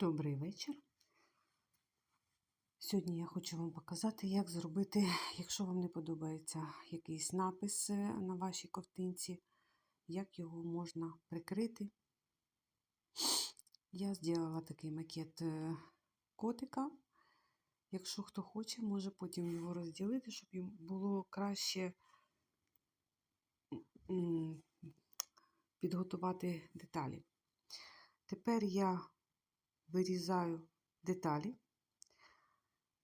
Добрий вечір. Сьогодні я хочу вам показати, як зробити, якщо вам не подобається якийсь напис е, на вашій ковтинці, як його можна прикрити. Я зробила такий макет е, котика. Якщо хто хоче, може потім його розділити, щоб їм було краще підготувати деталі. Тепер я вирізаю деталі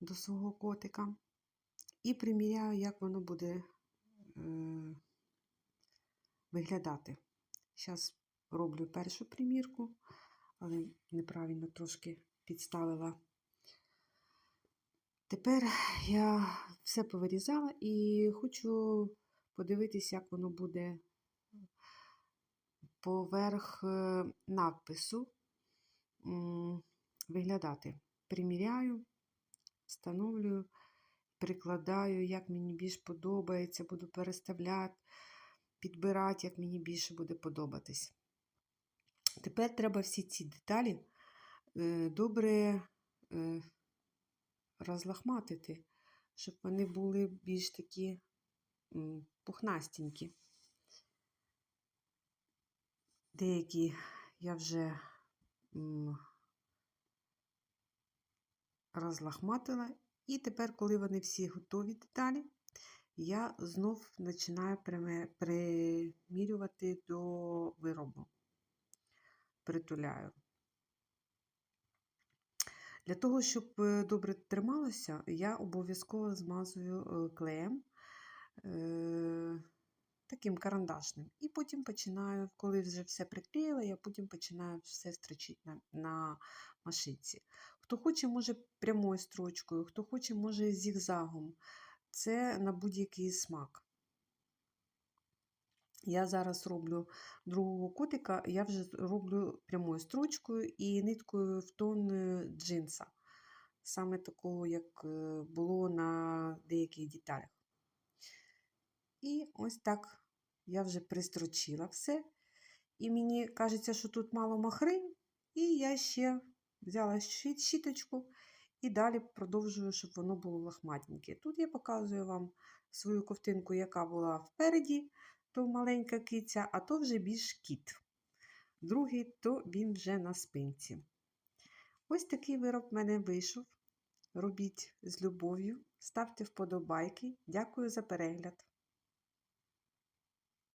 до свого котика і приміряю, як воно буде е, виглядати. Зараз роблю першу примірку, але неправильно трошки підставила. Тепер я все повирізала і хочу подивитися, як воно буде поверх е, надпису виглядати. Приміряю, встановлюю, прикладаю, як мені більш подобається, буду переставляти, підбирати, як мені більше буде подобатись. Тепер треба всі ці деталі е, добре е, розлахматити, щоб вони були більш такі пухнастенькі. Деякі я вже розлахматила. І тепер, коли вони всі готові деталі, я знов починаю примірювати до виробу. Притуляю. Для того, щоб е, добре трималося, я обов'язково змазую е, клеєм е, таким карандашним. І потім починаю, коли вже все приклеїла, я потім починаю все строчити на, на машинці. Хто хоче, може прямою строчкою, хто хоче, може зігзагом. Це на будь-який смак. Я зараз роблю другого котика, я вже роблю прямою строчкою і ниткою в тон е, джинса. Саме такого, як е, було на деяких деталях. І ось так я вже пристрочила все. І мені кажеться, що тут мало махри, і я ще взяла щіточку і далі продовжую, щоб воно було лохматеньке. Тут я показую вам свою ковтинку, яка була впереді, то маленька киця, а то вже більш кіт. Другий, то він вже на спинці. Ось такий вироб в мене вийшов. Робіть з любов'ю, ставте вподобайки. Дякую за перегляд.